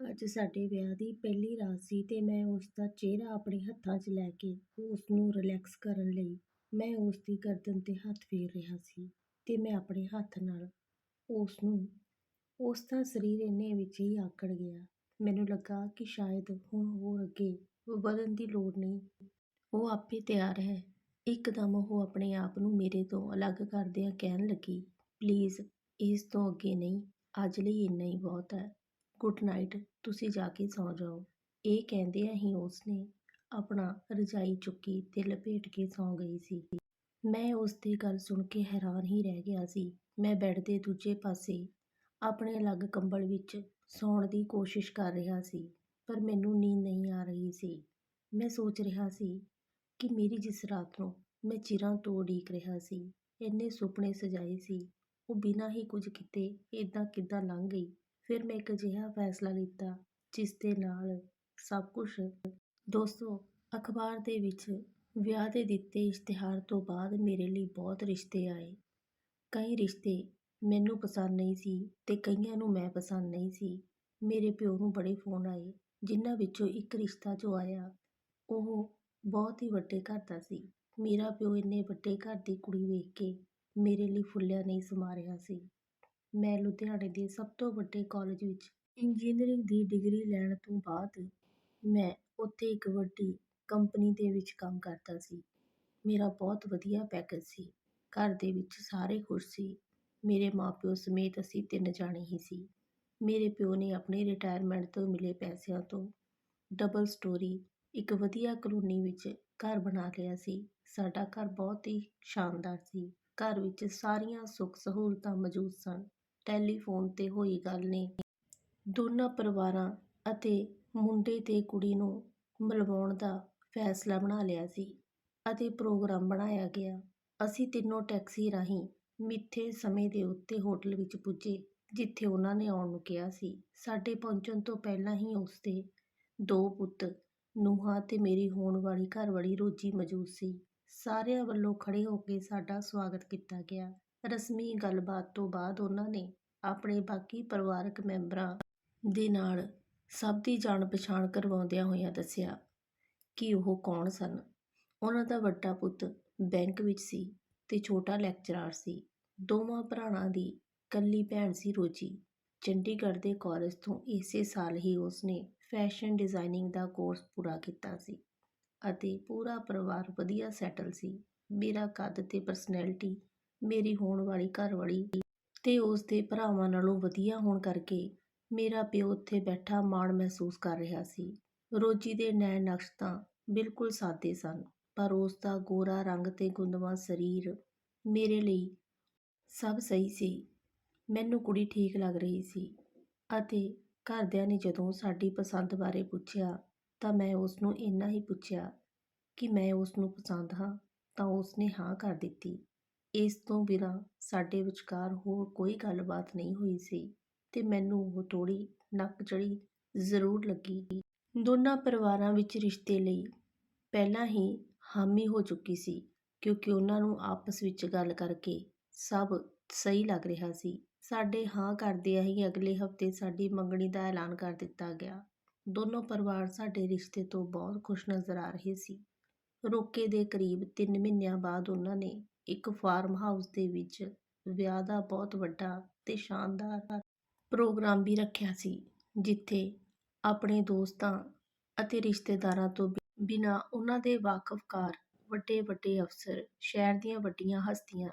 ਅੱਜ ਸਾਡੇ ਵਿਆਹ ਦੀ ਪਹਿਲੀ ਰਾਤ ਸੀ ਅਤੇ ਮੈਂ ਉਸਦਾ ਚਿਹਰਾ ਆਪਣੇ ਹੱਥਾਂ 'ਚ ਲੈ ਕੇ ਉਸਨੂੰ ਰਿਲੈਕਸ ਕਰਨ ਲਈ ਮੈਂ ਉਸਦੀ ਗਰਦਨ 'ਤੇ ਹੱਥ ਫੇਰ ਰਿਹਾ ਸੀ ਅਤੇ ਮੈਂ ਆਪਣੇ ਹੱਥ ਨਾਲ ਉਸ ਨੂੰ ਉਸ ਦਾ ਸਰੀਰ ਇੰਨੇ ਵਿੱਚ ਹੀ ਆਕੜ ਗਿਆ। ਮੈਨੂੰ ਲੱਗਾ ਕਿ ਸ਼ਾਇਦ ਹੁਣ ਹੋਰ ਅੱਗੇ ਵਧਣ ਦੀ ਲੋੜ ਨਹੀਂ। ਉਹ ਆਪੇ ਤਿਆਰ ਹੈ। ਇੱਕਦਮ ਉਹ ਆਪਣੇ ਆਪ ਨੂੰ ਮੇਰੇ ਤੋਂ ਅਲੱਗ ਕਰਦਿਆਂ ਕਹਿਣ ਲੱਗੀ ਪਲੀਜ਼ ਇਸ ਤੋਂ ਅੱਗੇ ਨਹੀਂ। ਅੱਜ ਲਈ ਇੰਨਾ ਹੀ ਬਹੁਤ ਹੈ। ਗੁੱਡ ਨਾਈਟ, ਤੁਸੀਂ ਜਾ ਕੇ ਸੌਂ ਜਾਓ। ਇਹ ਕਹਿੰਦਿਆਂ ਹੀ ਉਸਨੇ ਆਪਣਾ ਰਜਾਈ ਚੁੱਕੀ ਤੇ ਲਪੇਟ ਕੇ ਸੌਂ ਗਈ ਸੀ। ਮੈਂ ਉਸ ਦੀ ਗੱਲ ਸੁਣ ਕੇ ਹੈਰਾਨ ਹੀ ਰਹਿ ਗਿਆ ਸੀ। ਮੈਂ ਬੈੱਡ ਦੇ ਦੂਜੇ ਪਾਸੇ ਆਪਣੇ ਅਲੱਗ ਕੰਬਲ ਵਿੱਚ ਸੌਣ ਦੀ ਕੋਸ਼ਿਸ਼ ਕਰ ਰਿਹਾ ਸੀ, ਪਰ ਮੈਨੂੰ ਨੀਂਦ ਨਹੀਂ ਆ ਰਹੀ ਸੀ। ਮੈਂ ਸੋਚ ਰਿਹਾ ਸੀ ਕਿ ਮੇਰੀ ਜਿਸ ਰਾਤ ਨੂੰ ਮੈਂ ਚਿਰਾਂ ਤੋਂ ਉਡੀਕ ਰਿਹਾ ਸੀ, ਇੰਨੇ ਸੁਪਨੇ ਸਜਾਏ ਸੀ, ਉਹ ਬਿਨਾਂ ਹੀ ਕੁਝ ਕੀਤੇ ਇਦਾਂ ਕਿੱਦਾਂ ਲੰਘ ਗਈ। ਫਿਰ ਮੈਂ ਇੱਕ ਅਜਿਹਾ ਫੈਸਲਾ ਲਿੱਤਾ, ਜਿਸ ਦੇ ਨਾਲ ਸਭ ਕੁਝ ਦੋਸਤੋ, ਅਖਬਾਰ ਦੇ ਵਿੱਚ ਵਿਆਹ ਦੇ ਦਿੱਤੇ ਇਸ਼ਤਿਹਾਰ ਤੋਂ ਬਾਅਦ ਮੇਰੇ ਲਈ ਬਹੁਤ ਰਿਸ਼ਤੇ ਆਏ। ਕਈ ਰਿਸ਼ਤੇ ਮੈਨੂੰ ਪਸੰਦ ਨਹੀਂ ਸੀ ਤੇ ਕਈਆਂ ਨੂੰ ਮੈਂ ਪਸੰਦ ਨਹੀਂ ਸੀ। ਮੇਰੇ ਪਿਓ ਨੂੰ ਬੜੇ ਫੋਨ ਆਏ, ਜਿਨ੍ਹਾਂ ਵਿੱਚੋਂ ਇੱਕ ਰਿਸ਼ਤਾ ਜੋ ਆਇਆ, ਉਹ ਬਹੁਤ ਹੀ ਵੱਡੇ ਘਰ ਦਾ ਸੀ। ਮੇਰਾ ਪਿਓ ਇੰਨੇ ਵੱਡੇ ਘਰ ਦੀ ਕੁੜੀ ਵੇਖ ਕੇ ਮੇਰੇ ਲਈ ਫੁੱਲਿਆ ਨਹੀਂ ਸਮਾ ਰਿਹਾ ਸੀ। ਮੈਂ ਲੁਧਿਆਣੇ ਦੇ ਸਭ ਤੋਂ ਵੱਡੇ ਕਾਲਜ ਵਿੱਚ ਇੰਜੀਨੀਅਰਿੰਗ ਦੀ ਡਿਗਰੀ ਲੈਣ ਤੋਂ ਬਾਅਦ ਮੈਂ ਉੱਥੇ ਇੱਕ ਵੱਡੀ ਕੰਪਨੀ ਦੇ ਵਿੱਚ ਕੰਮ ਕਰਦਾ ਸੀ। ਮੇਰਾ ਬਹੁਤ ਵਧੀਆ ਪੈਕੇਜ ਸੀ। ਘਰ ਦੇ ਵਿੱਚ ਸਾਰੇ ਖੁਸ਼ ਸੀ। ਮੇਰੇ ਮਾਂ ਪਿਓ ਸਮੇਤ ਅਸੀਂ ਤਿੰਨ ਜਾਣੇ ਹੀ ਸੀ। ਮੇਰੇ ਪਿਓ ਨੇ ਆਪਣੇ ਰਿਟਾਇਰਮੈਂਟ ਤੋਂ ਮਿਲੇ ਪੈਸਿਆਂ ਤੋਂ ਡਬਲ ਸਟੋਰੀ ਇੱਕ ਵਧੀਆ ਕਲੋਨੀ ਵਿੱਚ ਘਰ ਬਣਾ ਲਿਆ ਸੀ। ਸਾਡਾ ਘਰ ਬਹੁਤ ਹੀ ਸ਼ਾਨਦਾਰ ਸੀ। ਘਰ ਵਿੱਚ ਸਾਰੀਆਂ ਸੁੱਖ ਸਹੂਲਤਾਂ ਮੌਜੂਦ ਸਨ। ਟੈਲੀਫੋਨ 'ਤੇ ਹੋਈ ਗੱਲ ਨੇ। ਦੋਨਾਂ ਪਰਿਵਾਰਾਂ ਅਤੇ ਮੁੰਡੇ ਤੇ ਕੁੜੀ ਨੂੰ ਮਿਲਵਾਉਣ ਦਾ ਫੈਸਲਾ ਬਣਾ ਲਿਆ ਸੀ ਅਤੇ ਪ੍ਰੋਗਰਾਮ ਬਣਾਇਆ ਗਿਆ। ਅਸੀਂ ਤਿੰਨੋਂ ਟੈਕਸੀ ਰਾਹੀਂ ਮਿੱਥੇ ਸਮੇਂ ਦੇ ਉੱਤੇ ਹੋਟਲ ਵਿੱਚ ਪੁੱਜੇ, ਜਿੱਥੇ ਉਹਨਾਂ ਨੇ ਆਉਣ ਨੂੰ ਕਿਹਾ ਸੀ। ਸਾਡੇ ਪਹੁੰਚਣ ਤੋਂ ਪਹਿਲਾਂ ਹੀ ਉਸ ਦੇ ਦੋ ਪੁੱਤ, ਨੂੰਹਾਂ ਤੇ ਮੇਰੀ ਹੋਣ ਵਾਲੀ ਘਰਵਾਲੀ ਰੋਜੀ ਮੌਜੂਦ ਸੀ। ਸਾਰਿਆਂ ਵੱਲੋਂ ਖੜ੍ਹੇ ਹੋ ਕੇ ਸਾਡਾ ਸਵਾਗਤ ਕੀਤਾ ਗਿਆ। ਰਸਮੀ ਗੱਲਬਾਤ ਤੋਂ ਬਾਅਦ ਉਹਨਾਂ ਨੇ ਆਪਣੇ ਬਾਕੀ ਪਰਿਵਾਰਕ ਮੈਂਬਰਾਂ ਦੇ ਨਾਲ ਸਭ ਦੀ ਜਾਣ ਪਛਾਣ ਕਰਵਾਉਂਦਿਆਂ ਹੋਇਆਂ ਦੱਸਿਆ ਕਿ ਉਹ ਕੌਣ ਸਨ। ਉਹਨਾਂ ਦਾ ਵੱਡਾ ਪੁੱਤ ਬੈਂਕ ਵਿੱਚ ਸੀ ਤੇ ਛੋਟਾ ਲੈਕਚਰਾਰ ਸੀ। ਦੋਵਾਂ ਭਰਾਵਾਂ ਦੀ ਇਕੱਲੀ ਭੈਣ ਸੀ ਰੋਜੀ। ਚੰਡੀਗੜ੍ਹ ਦੇ ਕਾਲਜ ਤੋਂ ਇਸੇ ਸਾਲ ਹੀ ਉਸਨੇ ਫੈਸ਼ਨ ਡਿਜ਼ਾਈਨਿੰਗ ਦਾ ਕੋਰਸ ਪੂਰਾ ਕੀਤਾ ਸੀ ਅਤੇ ਪੂਰਾ ਪਰਿਵਾਰ ਵਧੀਆ ਸੈਟਲ ਸੀ। ਮੇਰਾ ਕੱਦ ਤੇ ਪਰਸਨੈਲਿਟੀ ਮੇਰੀ ਹੋਣ ਵਾਲੀ ਘਰਵਾਲੀ ਤੇ ਉਸ ਦੇ ਭਰਾਵਾਂ ਨਾਲੋਂ ਵਧੀਆ ਹੋਣ ਕਰਕੇ ਮੇਰਾ ਪਿਓ ਉੱਥੇ ਬੈਠਾ ਮਾਣ ਮਹਿਸੂਸ ਕਰ ਰਿਹਾ ਸੀ। ਰੋਜੀ ਦੇ ਨੈਣ ਨਕਸ਼ ਤਾਂ ਬਿਲਕੁਲ ਸਾਦੇ ਸਨ, ਪਰ ਉਸ ਦਾ ਗੋਰਾ ਰੰਗ ਤੇ ਗੁੰਦਵਾ ਸਰੀਰ ਮੇਰੇ ਲਈ ਸਭ ਸਹੀ ਸੀ। ਮੈਨੂੰ ਕੁੜੀ ਠੀਕ ਲੱਗ ਰਹੀ ਸੀ ਅਤੇ ਘਰਦਿਆਂ ਨੇ ਜਦੋਂ ਸਾਡੀ ਪਸੰਦ ਬਾਰੇ ਪੁੱਛਿਆ ਤਾਂ ਮੈਂ ਉਸ ਨੂੰ ਇੰਨਾ ਹੀ ਪੁੱਛਿਆ ਕਿ ਮੈਂ ਉਸ ਨੂੰ ਪਸੰਦ ਹਾਂ ਤਾਂ ਉਸ ਨੇ ਹਾਂ ਕਰ ਦਿੱਤੀ। ਇਸ ਤੋਂ ਬਿਨਾਂ ਸਾਡੇ ਵਿਚਕਾਰ ਹੋਰ ਕੋਈ ਗੱਲਬਾਤ ਨਹੀਂ ਹੋਈ ਸੀ ਤੇ ਮੈਨੂੰ ਉਹ ਥੋੜ੍ਹੀ ਨੱਕ ਚੜ੍ਹੀ ਜ਼ਰੂਰ ਲੱਗੀ। ਦੋਨਾਂ ਪਰਿਵਾਰਾਂ ਵਿੱਚ ਰਿਸ਼ਤੇ ਲਈ ਪਹਿਲਾਂ ਹੀ ਹਾਮੀ ਹੋ ਚੁੱਕੀ ਸੀ, ਕਿਉਂਕਿ ਉਹਨਾਂ ਨੂੰ ਆਪਸ ਵਿੱਚ ਗੱਲ ਕਰਕੇ ਸਭ ਸਹੀ ਲੱਗ ਰਿਹਾ ਸੀ। ਸਾਡੇ ਹਾਂ ਕਰਦਿਆਂ ਹੀ ਅਗਲੇ ਹਫ਼ਤੇ ਸਾਡੀ ਮੰਗਣੀ ਦਾ ਐਲਾਨ ਕਰ ਦਿੱਤਾ ਗਿਆ। ਦੋਨੋਂ ਪਰਿਵਾਰ ਸਾਡੇ ਰਿਸ਼ਤੇ ਤੋਂ ਬਹੁਤ ਖੁਸ਼ ਨਜ਼ਰ ਆ ਰਹੇ ਸੀ। ਰੋਕੇ ਦੇ ਕਰੀਬ ਤਿੰਨ ਮਹੀਨਿਆਂ ਬਾਅਦ ਉਹਨਾਂ ਨੇ ਇੱਕ ਫਾਰਮ ਹਾਊਸ ਦੇ ਵਿੱਚ ਵਿਆਹ ਦਾ ਬਹੁਤ ਵੱਡਾ ਅਤੇ ਸ਼ਾਨਦਾਰ ਪ੍ਰੋਗਰਾਮ ਵੀ ਰੱਖਿਆ ਸੀ, ਜਿੱਥੇ ਆਪਣੇ ਦੋਸਤਾਂ ਅਤੇ ਰਿਸ਼ਤੇਦਾਰਾਂ ਤੋਂ ਬਿਨਾਂ ਉਹਨਾਂ ਦੇ ਵਾਕਫਕਾਰ ਵੱਡੇ ਵੱਡੇ ਅਫਸਰ, ਸ਼ਹਿਰ ਦੀਆਂ ਵੱਡੀਆਂ ਹਸਤੀਆਂ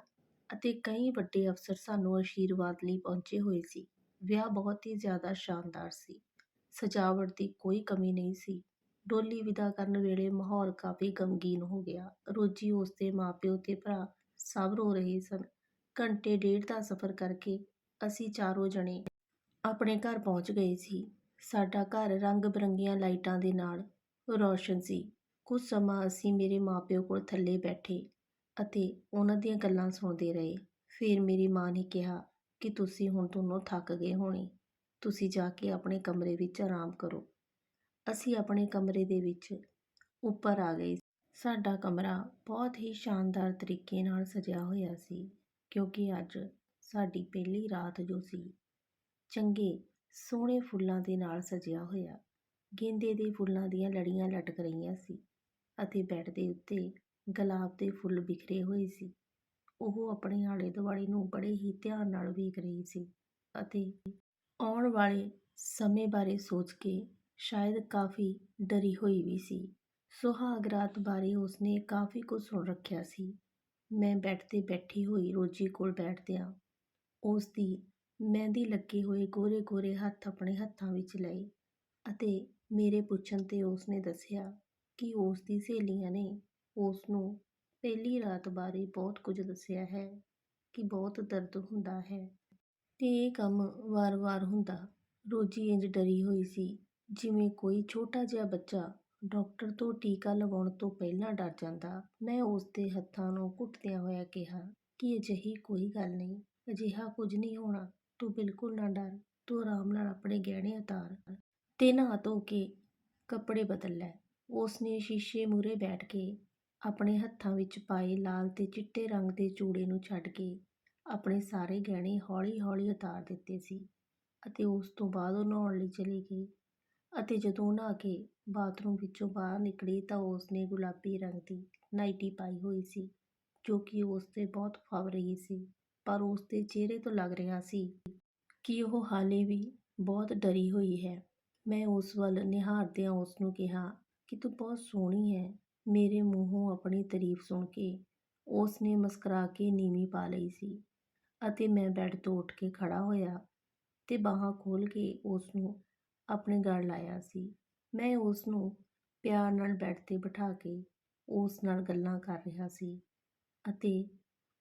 ਅਤੇ ਕਈ ਵੱਡੇ ਅਫਸਰ ਸਾਨੂੰ ਆਸ਼ੀਰਵਾਦ ਲਈ ਪਹੁੰਚੇ ਹੋਏ ਸੀ। ਵਿਆਹ ਬਹੁਤ ਹੀ ਜ਼ਿਆਦਾ ਸ਼ਾਨਦਾਰ ਸੀ। ਸਜਾਵਟ ਦੀ ਕੋਈ ਕਮੀ ਨਹੀਂ ਸੀ। ਡੋਲੀ ਵਿਦਾ ਕਰਨ ਵੇਲੇ ਮਾਹੌਲ ਕਾਫੀ ਗਮਗੀਨ ਹੋ ਗਿਆ। ਰੋਜੀ ਉਸ ਦੇ ਮਾਪਿਓ ਤੇ ਭਰਾ ਸਭ ਰੋ ਰਹੇ ਸਨ। ਘੰਟੇ ਡੇਢ ਦਾ ਸਫ਼ਰ ਕਰਕੇ ਅਸੀਂ ਚਾਰੋਂ ਜਣੇ ਆਪਣੇ ਘਰ ਪਹੁੰਚ ਗਏ ਸੀ। ਸਾਡਾ ਘਰ ਰੰਗ ਬਰੰਗੀਆਂ ਲਾਈਟਾਂ ਦੇ ਨਾਲ ਰੌਸ਼ਨ ਸੀ। ਕੁਝ ਸਮਾਂ ਅਸੀਂ ਮੇਰੇ ਮਾਪਿਓ ਕੋਲ ਥੱਲੇ ਬੈਠੇ ਅਤੇ ਉਹਨਾਂ ਦੀਆਂ ਗੱਲਾਂ ਸੁਣਦੇ ਰਹੇ। ਫਿਰ ਮੇਰੀ ਮਾਂ ਨੇ ਕਿਹਾ ਕਿ ਤੁਸੀਂ ਹੁਣ ਦੋਨੋਂ ਥੱਕ ਗਏ ਹੋਣੇ। ਤੁਸੀਂ ਜਾ ਕੇ ਆਪਣੇ ਕਮਰੇ ਵਿੱਚ ਆਰਾਮ ਕਰੋ। ਅਸੀਂ ਆਪਣੇ ਕਮਰੇ ਦੇ ਵਿੱਚ ਉੱਪਰ ਆ ਗਏ ਸਾਡਾ ਕਮਰਾ ਬਹੁਤ ਹੀ ਸ਼ਾਨਦਾਰ ਤਰੀਕੇ ਨਾਲ ਸਜਿਆ ਹੋਇਆ ਸੀ, ਕਿਉਂਕਿ ਅੱਜ ਸਾਡੀ ਪਹਿਲੀ ਰਾਤ ਜੋ ਸੀ, ਚੰਗੇ ਸੋਹਣੇ ਫੁੱਲਾਂ ਦੇ ਨਾਲ ਸਜਿਆ ਹੋਇਆ, ਗੇਂਦੇ ਦੇ ਫੁੱਲਾਂ ਦੀਆਂ ਲੜੀਆਂ ਲਟਕ ਰਹੀਆਂ ਸੀ ਅਤੇ ਬੈੱਡ ਦੇ ਉੱਤੇ ਗੁਲਾਬ ਦੇ ਫੁੱਲ ਬਿਖਰੇ ਹੋਏ ਸੀ। ਉਹ ਆਪਣੇ ਆਲੇ ਦੁਆਲੇ ਨੂੰ ਬੜੇ ਹੀ ਧਿਆਨ ਨਾਲ ਵੇਖ ਰਹੀ ਸੀ ਅਤੇ ਆਉਣ ਵਾਲੇ ਸਮੇਂ ਬਾਰੇ ਸੋਚ ਕੇ ਸ਼ਾਇਦ ਕਾਫੀ ਡਰੀ ਹੋਈ ਵੀ ਸੀ। ਸੁਹਾਗ ਰਾਤ ਬਾਰੇ ਉਸਨੇ ਕਾਫੀ ਕੁਝ ਸੁਣ ਰੱਖਿਆ ਸੀ। ਮੈਂ ਬੈੱਡ ਤੇ ਬੈਠੀ ਹੋਈ ਰੋਜੀ ਕੋਲ ਬੈਠਦਿਆਂ ਉਸ ਦੀ ਮਹਿੰਦੀ ਲੱਗੇ ਹੋਏ ਗੋਰੇ ਗੋਰੇ ਹੱਥ ਆਪਣੇ ਹੱਥਾਂ ਵਿੱਚ ਲਏ ਅਤੇ ਮੇਰੇ ਪੁੱਛਣ ਤੇ ਉਸਨੇ ਦੱਸਿਆ ਕਿ ਉਸ ਦੀ ਸਹੇਲੀਆਂ ਨੇ ਉਸ ਨੂੰ ਪਹਿਲੀ ਰਾਤ ਬਾਰੇ ਬਹੁਤ ਕੁਝ ਦੱਸਿਆ ਹੈ ਕਿ ਬਹੁਤ ਦਰਦ ਹੁੰਦਾ ਹੈ ਤੇ ਇਹ ਕੰਮ ਵਾਰ-ਵਾਰ ਹੁੰਦਾ। ਰੋਜੀ ਇੰਜ ਡਰੀ ਹੋਈ ਸੀ, ਜਿਵੇਂ ਕੋਈ ਛੋਟਾ ਜਿਹਾ ਬੱਚਾ ਡਾਕਟਰ ਤੋਂ ਟੀਕਾ ਲਗਾਉਣ ਤੋਂ ਪਹਿਲਾਂ ਡਰ ਜਾਂਦਾ। ਮੈਂ ਉਸ ਦੇ ਹੱਥਾਂ ਨੂੰ ਘੁੱਟਦਿਆਂ ਹੋਇਆ ਕਿਹਾ, ਕਿ ਅਜਿਹੀ ਕੋਈ ਗੱਲ ਨਹੀਂ, ਅਜਿਹਾ ਕੁਝ ਨਹੀਂ ਹੋਣਾ। ਤੂੰ ਬਿਲਕੁਲ ਨਾ ਡਰ। ਤੂੰ ਆਰਾਮ ਨਾਲ ਆਪਣੇ ਗਹਿਣੇ ਉਤਾਰ। ਤੇ ਨਹਾ ਧੋ ਕੇ ਕੱਪੜੇ ਬਦਲ ਲੈ। ਉਸਨੇ ਸ਼ੀਸ਼ੇ ਮੂਹਰੇ ਬੈਠ ਕੇ ਆਪਣੇ ਹੱਥਾਂ ਵਿੱਚ ਪਾਏ ਲਾਲ ਤੇ ਚਿੱਟੇ ਰੰਗ ਦੇ ਚੂੜੇ ਨੂੰ ਛੱਡ ਕੇ ਆਪਣੇ ਸਾਰੇ ਗਹਿਣੇ ਹੌਲੀ-ਹੌਲੀ ਉਤਾਰ ਦਿੱਤੇ ਸੀ ਅਤੇ ਉਸ ਤੋਂ ਬਾਅਦ ਉਹ ਨਹਾਉਣ ਲਈ ਚਲੀ ਗਈ। ਅਤੇ ਜਦੋਂ ਨਹਾ ਕੇ ਬਾਥਰੂਮ ਵਿੱਚੋਂ ਬਾਹਰ ਨਿਕਲੀ ਤਾਂ ਉਸ ਨੇ ਗੁਲਾਬੀ ਰੰਗ ਦੀ ਨਾਈਟੀ ਪਾਈ ਹੋਈ ਸੀ, ਜੋ ਕਿ ਉਸ ਤੇ ਬਹੁਤ ਫੱਬ ਰਹੀ ਸੀ, ਪਰ ਉਸ ਦੇ ਚਿਹਰੇ ਤੋਂ ਲੱਗ ਰਿਹਾ ਸੀ ਕਿ ਉਹ ਹਾਲੇ ਵੀ ਬਹੁਤ ਡਰੀ ਹੋਈ ਹੈ। ਮੈਂ ਉਸ ਵੱਲ ਨਿਹਾਰਦਿਆਂ ਉਸ ਨੂੰ ਕਿਹਾ, ਕਿ ਤੂੰ ਬਹੁਤ ਸੋਹਣੀ ਹੈ। ਮੇਰੇ ਮੂੰਹੋਂ ਆਪਣੀ ਤਾਰੀਫ ਸੁਣ ਕੇ ਉਸ ਨੇ ਮੁਸਕਰਾ ਕੇ ਨੀਵੀਂ ਪਾ ਲਈ ਸੀ ਅਤੇ ਮੈਂ ਬੈੱਡ ਤੋਂ ਉੱਠ ਕੇ ਖੜਾ ਹੋਇਆ ਤੇ ਬਾਹਾਂ ਖੋਲ ਕੇ ਉਸ ਨੂੰ ਆਪਣੇ ਗਲ ਲਾਇਆ ਸੀ। ਮੈਂ ਉਸ ਨੂੰ ਪਿਆਰ ਨਾਲ ਬੈੱਡ ਤੇ ਬਿਠਾ ਕੇ ਉਸ ਨਾਲ ਗੱਲਾਂ ਕਰ ਰਿਹਾ ਸੀ ਅਤੇ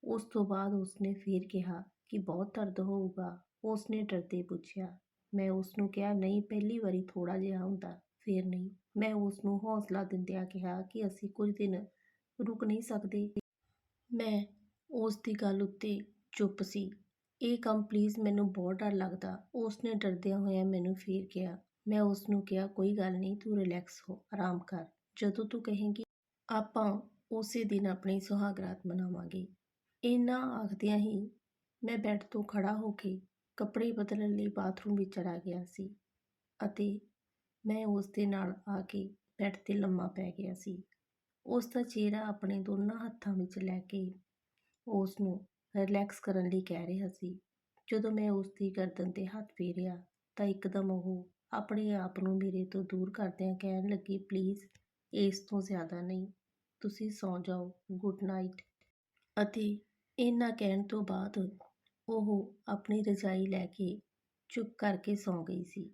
ਉਸ ਤੋਂ ਬਾਅਦ ਉਸਨੇ ਫਿਰ ਕਿਹਾ ਕਿ ਬਹੁਤ ਦਰਦ ਹੋਊਗਾ। ਉਸਨੇ ਡਰਦੇ ਪੁੱਛਿਆ, ਮੈਂ ਉਸ ਨੂੰ ਕਿਹਾ, ਨਹੀਂ, ਪਹਿਲੀ ਵਾਰੀ ਥੋੜਾ ਜਿਹਾ ਹੁੰਦਾ। ਫਿਰ ਨਹੀਂ। ਮੈਂ ਉਸ ਨੂੰ ਹੌਸਲਾ ਦਿੰਦਿਆਂ ਕਿਹਾ ਕਿ ਅਸੀਂ ਕੁਝ ਦਿਨ ਰੁਕ ਨਹੀਂ ਸਕਦੇ। ਮੈਂ ਉਸ ਦੀ ਗੱਲ ਉੱਤੇ ਚੁੱਪ ਸੀ। ਇਹ ਕੰਮ ਪਲੀਜ਼ ਮੈਨੂੰ ਬਹੁਤ ਡਰ ਲੱਗਦਾ। ਉਸਨੇ ਡਰਦਿਆਂ ਹੋਇਆਂ ਮੈਨੂੰ ਫਿਰ ਕਿਹਾ, ਮੈਂ ਉਸ ਨੂੰ ਕਿਹਾ, ਕੋਈ ਗੱਲ ਨਹੀਂ, ਤੂੰ ਰਿਲੈਕਸ ਹੋ, ਆਰਾਮ ਕਰ। ਜਦੋਂ ਤੂੰ ਕਹੇਂਗੀ, ਆਪਾਂ ਉਸੇ ਦਿਨ ਆਪਣੀ ਸੁਹਾਗਰਾਤ ਮਨਾਵਾਂਗੇ। ਇਹਨਾਂ ਆਖਦਿਆਂ ਹੀ ਮੈਂ ਬੈੱਡ ਤੋਂ ਖੜਾ ਹੋ ਕੇ ਕੱਪੜੇ ਬਦਲਣ ਲਈ ਬਾਥਰੂਮ ਵਿੱਚ ਚਲਾ ਗਿਆ ਸੀ ਅਤੇ ਮੈਂ ਉਸ ਦੇ ਨਾਲ ਆ ਕੇ ਬੈੱਡ ਤੇ ਲੰਮਾ ਪੈ ਗਿਆ ਸੀ। ਉਸ ਦਾ ਚਿਹਰਾ ਆਪਣੇ ਦੋਨਾਂ ਹੱਥਾਂ ਵਿੱਚ ਲੈ ਕੇ ਉਸ ਨੂੰ ਰਿਲੈਕਸ ਕਰਨ ਲਈ ਕਹਿ ਰਿਹਾ ਸੀ। ਜਦੋਂ ਮੈਂ ਉਸ ਦੀ ਗਰਦਨ ਤੇ ਹੱਥ ਫੇਰਿਆ ਤਾਂ ਇੱਕਦਮ ਉਹ ਆਪਣੇ ਆਪ ਨੂੰ ਮੇਰੇ ਤੋਂ ਦੂਰ ਕਰਦਿਆਂ ਕਹਿਣ ਲੱਗੀ ਪਲੀਜ਼ ਇਸ ਤੋਂ ਜ਼ਿਆਦਾ ਨਹੀਂ। ਤੁਸੀਂ ਸੌਂ ਜਾਓ। ਗੁੱਡ ਨਾਈਟ ਅਤੇ ਇਹਨਾਂ ਕਹਿਣ ਤੋਂ ਬਾਅਦ ਉਹ ਆਪਣੀ ਰਜਾਈ ਲੈ ਕੇ ਚੁੱਪ ਕਰਕੇ ਸੌਂ ਗਈ ਸੀ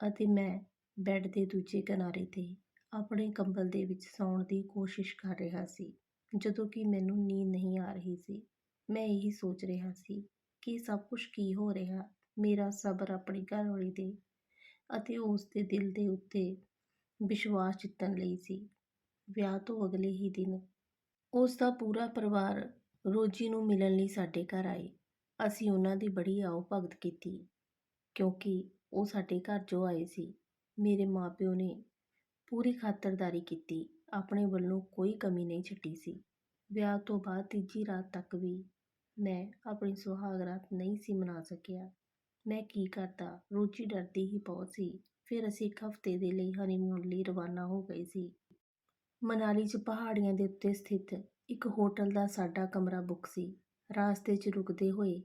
ਅਤੇ ਮੈਂ ਬੈੱਡ ਦੇ ਦੂਜੇ ਕਿਨਾਰੇ ਤੇ ਆਪਣੇ ਕੰਬਲ ਦੇ ਵਿੱਚ ਸੌਣ ਦੀ ਕੋਸ਼ਿਸ਼ ਕਰ ਰਿਹਾ ਸੀ ਜਦੋਂ ਕਿ ਮੈਨੂੰ ਨੀਂਦ ਨਹੀਂ ਆ ਰਹੀ ਸੀ। ਮੈਂ ਇਹੀ ਸੋਚ ਰਿਹਾ ਸੀ ਕਿ ਸਭ ਕੁਝ ਕੀ ਹੋ ਰਿਹਾ, ਮੇਰਾ ਸਬਰ ਆਪਣੀ ਘਰਵਾਲੀ ਦੇ ਅਤੇ ਉਸ ਦੇ ਦਿਲ ਦੇ ਉੱਤੇ ਵਿਸ਼ਵਾਸ ਜਿੱਤਣ ਲਈ ਸੀ। ਵਿਆਹ ਤੋਂ ਅਗਲੇ ਹੀ ਦਿਨ ਉਸ ਦਾ ਪੂਰਾ ਪਰਿਵਾਰ ਰੋਜੀ ਨੂੰ ਮਿਲਣ ਲਈ ਸਾਡੇ ਘਰ ਆਏ। ਅਸੀਂ ਉਹਨਾਂ ਦੀ ਬੜੀ ਆਓ ਭਗਤ ਕੀਤੀ, ਕਿਉਂਕਿ ਉਹ ਸਾਡੇ ਘਰ ਜੋ ਆਏ ਸੀ, ਮੇਰੇ ਮਾਪਿਓ ਨੇ ਪੂਰੀ ਖਾਤਰਦਾਰੀ ਕੀਤੀ, ਆਪਣੇ ਵੱਲੋਂ ਕੋਈ ਕਮੀ ਨਹੀਂ ਛੱਡੀ ਸੀ। ਵਿਆਹ ਤੋਂ ਬਾਅਦ ਤੀਜੀ ਰਾਤ ਤੱਕ ਵੀ ਮੈਂ ਆਪਣੀ ਸੁਹਾਗ ਰਾਤ ਨਹੀਂ ਸੀ ਮਨਾ ਸਕਿਆ। ਮੈਂ ਕੀ ਕਰਦਾ ਰੋਜੀ ਡਰਦੀ ਹੀ ਬਹੁਤ ਸੀ। ਫਿਰ ਅਸੀਂ ਇੱਕ ਹਫ਼ਤੇ ਦੇ ਲਈ ਹਨੀਮੂਨ ਲਈ ਰਵਾਨਾ ਹੋ ਗਏ ਸੀ। ਮਨਾਲੀ 'ਚ ਪਹਾੜੀਆਂ ਦੇ ਉੱਤੇ ਸਥਿਤ ਇੱਕ ਹੋਟਲ ਦਾ ਸਾਡਾ ਕਮਰਾ ਬੁੱਕ ਸੀ। ਰਾਸਤੇ 'ਚ ਰੁਕਦੇ ਹੋਏ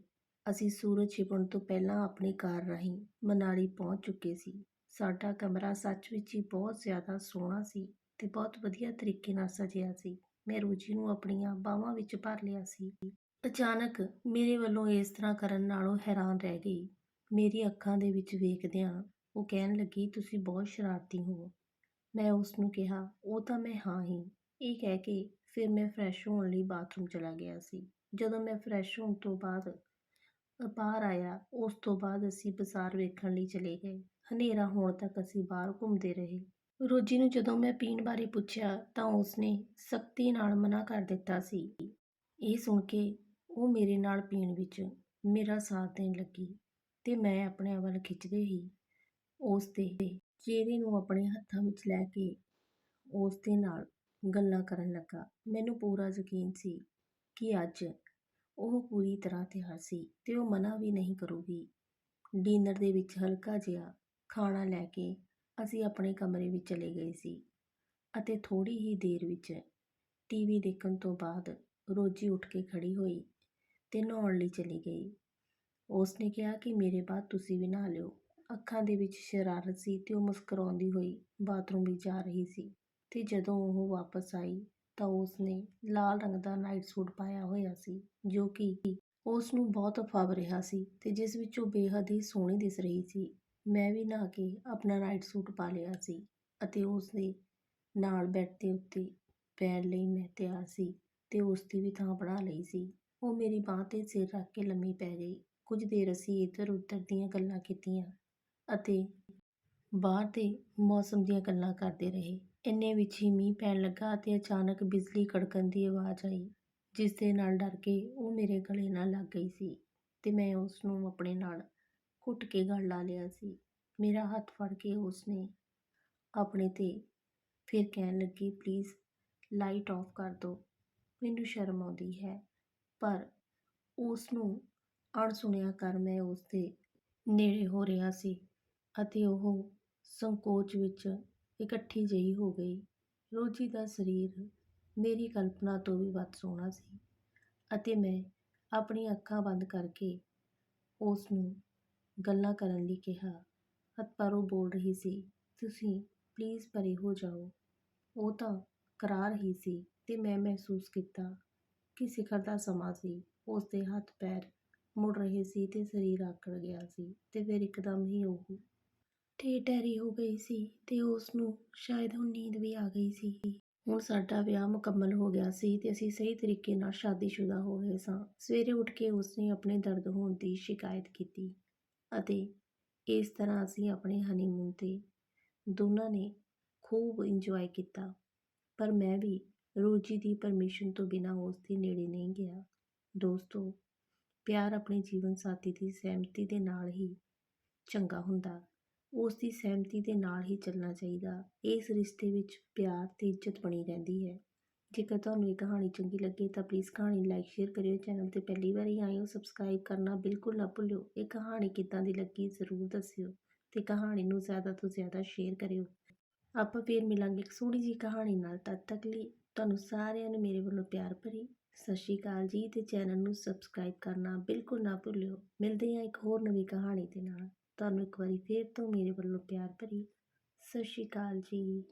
ਅਸੀਂ ਸੂਰਜ ਛਿਪਣ ਤੋਂ ਪਹਿਲਾਂ ਆਪਣੀ ਕਾਰ ਰਾਹੀਂ ਮਨਾਲੀ ਪਹੁੰਚ ਚੁੱਕੇ ਸੀ। ਸਾਡਾ ਕਮਰਾ ਸੱਚ ਵਿੱਚ ਹੀ ਬਹੁਤ ਜ਼ਿਆਦਾ ਸੋਹਣਾ ਸੀ ਤੇ ਬਹੁਤ ਵਧੀਆ ਤਰੀਕੇ ਨਾਲ ਸਜਿਆ ਸੀ। ਮੈਂ ਰੋਜੀ ਨੂੰ ਆਪਣੀਆਂ ਬਾਹਾਂ ਵਿੱਚ ਭਰ ਲਿਆ ਸੀ। ਅਚਾਨਕ ਮੇਰੇ ਵੱਲੋਂ ਇਸ ਤਰ੍ਹਾਂ ਕਰਨ ਨਾਲੋਂ ਹੈਰਾਨ ਰਹਿ ਗਈ। ਮੇਰੀ ਅੱਖਾਂ ਦੇ ਵਿੱਚ ਵੇਖਦਿਆਂ ਉਹ ਕਹਿਣ ਲੱਗੀ, ਤੁਸੀਂ ਬਹੁਤ ਸ਼ਰਾਰਤੀ ਹੋ। ਮੈਂ ਉਸ ਨੂੰ ਕਿਹਾ, ਉਹ ਤਾਂ ਮੈਂ ਹਾਂ ਹੀ। ਇਹ ਕਹਿ ਕੇ ਫਿਰ ਮੈਂ ਫਰੈਸ਼ ਹੋਣ ਲਈ ਬਾਥਰੂਮ ਚਲਾ ਗਿਆ ਸੀ। ਜਦੋਂ ਮੈਂ ਫਰੈਸ਼ ਹੋਣ ਤੋਂ ਬਾਅਦ ਬਾਹਰ ਆਇਆ, ਉਸ ਤੋਂ ਬਾਅਦ ਅਸੀਂ ਬਾਜ਼ਾਰ ਵੇਖਣ ਲਈ ਚਲੇ ਗਏ। ਹਨੇਰਾ ਹੋਣ ਤੱਕ ਅਸੀਂ ਬਾਹਰ ਘੁੰਮਦੇ ਰਹੇ। ਰੋਜੀ ਨੂੰ ਜਦੋਂ ਮੈਂ ਪੀਣ ਬਾਰੇ ਪੁੱਛਿਆ ਤਾਂ ਉਸਨੇ ਸਖਤੀ ਨਾਲ ਮਨਾ ਕਰ ਦਿੱਤਾ ਸੀ। ਇਹ ਸੁਣ ਕੇ ਉਹ ਮੇਰੇ ਨਾਲ ਪੀਣ ਵਿੱਚ ਮੇਰਾ ਸਾਥ ਦੇਣ ਲੱਗੀ ਤੇ ਮੈਂ ਆਪਣੇ ਵੱਲ ਖਿੱਚਦੇ ਹੀ ਉਸ ਦੇ ਚਿਹਰੇ ਨੂੰ ਆਪਣੇ ਹੱਥਾਂ ਵਿੱਚ ਲੈ ਕੇ ਉਸ ਦੇ ਨਾਲ ਗੱਲਾਂ ਕਰਨ ਲੱਗਾ। ਮੈਨੂੰ ਪੂਰਾ ਯਕੀਨ ਸੀ ਕਿ ਅੱਜ ਉਹ ਪੂਰੀ ਤਰ੍ਹਾਂ ਤਿਆਰ ਸੀ ਤੇ ਉਹ ਮਨਾ ਵੀ ਨਹੀਂ ਕਰੂਗੀ। ਡਿਨਰ ਦੇ ਵਿੱਚ ਹਲਕਾ ਜਿਹਾ ਖਾਣਾ ਲੈ ਕੇ ਅਸੀਂ ਆਪਣੇ ਕਮਰੇ ਵਿੱਚ ਚਲੇ ਗਏ ਸੀ ਅਤੇ ਥੋੜ੍ਹੀ ਹੀ ਦੇਰ ਵਿੱਚ ਟੀਵੀ ਦੇਖਣ ਤੋਂ ਬਾਅਦ ਰੋਜੀ ਉੱਠ ਕੇ ਖੜੀ ਹੋਈ ਅਤੇ ਨਹਾਉਣ ਲਈ ਚਲੀ ਗਈ। ਉਸ ਨੇ ਕਿਹਾ ਕਿ ਮੇਰੇ ਬਾਅਦ ਤੁਸੀਂ ਵੀ ਨਹਾ ਲਿਓ। ਅੱਖਾਂ ਦੇ ਵਿੱਚ ਸ਼ਰਾਰਤ ਸੀ ਅਤੇ ਉਹ ਮੁਸਕਰਾਉਂਦੀ ਹੋਈ ਬਾਥਰੂਮ ਵਿੱਚ ਜਾ ਰਹੀ ਸੀ। ਅਤੇ ਜਦੋਂ ਉਹ ਵਾਪਸ ਆਈ ਤਾਂ ਉਸਨੇ ਲਾਲ ਰੰਗ ਦਾ ਨਾਈਟ ਸੂਟ ਪਾਇਆ ਹੋਇਆ ਸੀ, ਜੋ ਕਿ ਉਸ ਨੂੰ ਬਹੁਤ ਫੱਬ ਰਿਹਾ ਸੀ ਅਤੇ ਜਿਸ ਵਿੱਚ ਉਹ ਬੇਹੱਦ ਹੀ ਸੋਹਣੀ ਦਿਸ ਰਹੀ ਸੀ। ਮੈਂ ਵੀ ਨਹਾ ਕੇ ਆਪਣਾ ਨਾਈਟ ਸੂਟ ਪਾ ਲਿਆ ਸੀ ਅਤੇ ਉਸ ਦੇ ਨਾਲ ਬੈੱਡ ਦੇ ਉੱਤੇ ਪੈਣ ਲਈ ਮੈਂ ਤਿਆਰ ਸੀ ਅਤੇ ਉਸ ਦੀ ਵੀ ਥਾਂ ਬਣਾ ਲਈ ਸੀ। ਉਹ ਮੇਰੀ ਬਾਂਹ 'ਤੇ ਸਿਰ ਰੱਖ ਕੇ ਲੰਮੀ ਪੈ ਗਈ। ਕੁਝ ਦੇਰ ਅਸੀਂ ਇੱਧਰ ਉੱਧਰ ਦੀਆਂ ਗੱਲਾਂ ਕੀਤੀਆਂ ਅਤੇ ਬਾਹਰ ਦੇ ਮੌਸਮ ਦੀਆਂ ਗੱਲਾਂ ਕਰਦੇ ਰਹੇ। ਇੰਨੇ ਵਿੱਚ ਹੀ ਮੀਂਹ ਪੈਣ ਲੱਗਾ ਅਤੇ ਅਚਾਨਕ ਬਿਜਲੀ ਕੜਕਣ ਦੀ ਆਵਾਜ਼ ਆਈ, ਜਿਸ ਦੇ ਨਾਲ ਡਰ ਕੇ ਉਹ ਮੇਰੇ ਗਲੇ ਨਾਲ ਲੱਗ ਗਈ ਸੀ ਅਤੇ ਮੈਂ ਉਸ ਨੂੰ ਆਪਣੇ ਨਾਲ ਘੁੱਟ ਕੇ ਗਲ ਲਾ ਲਿਆ ਸੀ। ਮੇਰਾ ਹੱਥ ਫੜ ਕੇ ਉਸਨੇ ਆਪਣੇ ਤੇ ਫਿਰ ਕਹਿਣ ਲੱਗੀ ਪਲੀਜ਼ ਲਾਈਟ ਆਫ ਕਰ ਦਿਓ ਮੈਨੂੰ ਸ਼ਰਮ ਆਉਂਦੀ ਹੈ। ਪਰ ਉਸ ਨੂੰ ਅਣਸੁਣਿਆ ਕਰ ਮੈਂ ਉਸ ਦੇ ਨੇੜੇ ਹੋ ਰਿਹਾ ਸੀ ਅਤੇ ਉਹ ਸੰਕੋਚ ਵਿੱਚ ਇਕੱਠੀ ਜਿਹੀ ਹੋ ਗਈ। ਰੋਜੀ ਦਾ ਸਰੀਰ ਮੇਰੀ ਕਲਪਨਾ ਤੋਂ ਵੀ ਵੱਧ ਸੋਹਣਾ ਸੀ ਅਤੇ ਮੈਂ ਆਪਣੀਆਂ ਅੱਖਾਂ ਬੰਦ ਕਰਕੇ ਉਸ ਨੂੰ ਗੱਲਾਂ ਕਰਨ ਲਈ ਕਿਹਾ ਹੱਥ ਪਰ ਉਹ ਬੋਲ ਰਹੀ ਸੀ, ਤੁਸੀਂ ਪਲੀਜ਼ ਪਰੇ ਹੋ ਜਾਓ। ਉਹ ਤਾਂ ਕਰਾ ਰਹੀ ਸੀ ਤੇ ਮੈਂ ਮਹਿਸੂਸ ਕੀਤਾ ਕਿ ਸਿਖਰ ਦਾ ਸਮਾਂ ਸੀ। ਉਸ ਦੇ ਹੱਥ ਪੈਰ ਮੁੜ ਰਹੇ ਸੀ ਤੇ ਸਰੀਰ ਆਕੜ ਗਿਆ ਸੀ ਤੇ ਫਿਰ ਇੱਕਦਮ ਹੀ ਉਹ ਠੇਠਹਿਰੀ ਹੋ ਗਈ ਸੀ ਤੇ ਉਸ ਨੂੰ ਸ਼ਾਇਦ ਹੁਣ ਨੀਂਦ ਵੀ ਆ ਗਈ ਸੀ। ਹੁਣ ਸਾਡਾ ਵਿਆਹ ਮੁਕੰਮਲ ਹੋ ਗਿਆ ਸੀ ਤੇ ਅਸੀਂ ਸਹੀ ਤਰੀਕੇ ਨਾਲ ਸ਼ਾਦੀशुदा ਹੋ ਗਏ ਸਾਂ। ਸਵੇਰੇ ਉੱਠ ਕੇ ਉਸਨੇ ਆਪਣੇ ਦਰਦ ਹੋਣ ਦੀ ਸ਼ਿਕਾਇਤ ਕੀਤੀ ਅਤੇ ਇਸ ਤਰ੍ਹਾਂ ਅਸੀਂ ਆਪਣੇ ਹਨੀਮੂਨ ਤੇ ਦੋਨਾਂ ਨੇ ਖੂਬ ਇੰਜੋਏ ਕੀਤਾ। ਪਰ ਮੈਂ ਵੀ ਰੋਜੀ ਦੀ ਪਰਮਿਸ਼ਨ ਤੋਂ ਬਿਨਾਂ ਉਸ ਦੇ ਨੇੜੇ ਨਹੀਂ ਗਿਆ। ਦੋਸਤੋ, ਪਿਆਰ ਆਪਣੇ ਜੀਵਨ ਸਾਥੀ ਦੀ ਸਹਿਮਤੀ ਦੇ ਨਾਲ ਹੀ ਚੰਗਾ ਹੁੰਦਾ। ਉਸ ਦੀ ਸਹਿਮਤੀ ਦੇ ਨਾਲ ਹੀ ਚੱਲਣਾ ਚਾਹੀਦਾ। ਇਸ ਰਿਸ਼ਤੇ ਵਿੱਚ ਪਿਆਰ ਤੇ ਇੱਜ਼ਤ ਬਣੀ ਰਹਿੰਦੀ ਹੈ। ਜੇਕਰ ਤੁਹਾਨੂੰ ਇਹ ਕਹਾਣੀ ਚੰਗੀ ਲੱਗੇ ਤਾਂ ਪਲੀਜ਼ ਕਹਾਣੀ ਲਾਈਕ ਸ਼ੇਅਰ ਕਰਿਓ। ਚੈਨਲ ਤੇ ਪਹਿਲੀ ਵਾਰੀ ਆਏ ਹੋ ਸਬਸਕ੍ਰਾਈਬ ਕਰਨਾ ਬਿਲਕੁਲ ਨਾ ਭੁੱਲਿਓ। ਇਹ ਕਹਾਣੀ ਕਿੱਦਾਂ ਦੀ ਲੱਗੀ ਜ਼ਰੂਰ ਦੱਸਿਓ ਤੇ ਕਹਾਣੀ ਨੂੰ ਜ਼ਿਆਦਾ ਤੋਂ ਜ਼ਿਆਦਾ ਸ਼ੇਅਰ ਕਰਿਓ। ਆਪਾਂ ਫੇਰ ਮਿਲਾਂਗੇ ਇੱਕ ਸੋਹਣੀ ਜੀ ਕਹਾਣੀ ਨਾਲ। ਤਦ ਤੱਕ ਲਈ ਤੁਹਾਨੂੰ ਸਾਰਿਆਂ ਨੂੰ ਮੇਰੇ ਵੱਲੋਂ ਪਿਆਰ ਭਰੀ ਸਤਿ ਸ਼੍ਰੀ ਅਕਾਲ ਜੀ ਤੇ ਚੈਨਲ ਨੂੰ ਸਬਸਕ੍ਰਾਈਬ ਕਰਨਾ ਬਿਲਕੁਲ ਨਾ ਭੁੱਲਿਓ। ਮਿਲਦੇ ਹਾਂ ਇੱਕ ਹੋਰ ਨਵੀਂ ਕਹਾਣੀ ਦੇ ਨਾਲ। ਤੁਹਾਨੂੰ ਇੱਕ ਵਾਰੀ ਫੇਰ ਤੋਂ ਮੇਰੇ ਵੱਲੋਂ ਪਿਆਰ ਭਰੀ ਸਤਿ ਸ਼੍ਰੀ ਅਕਾਲ ਜੀ।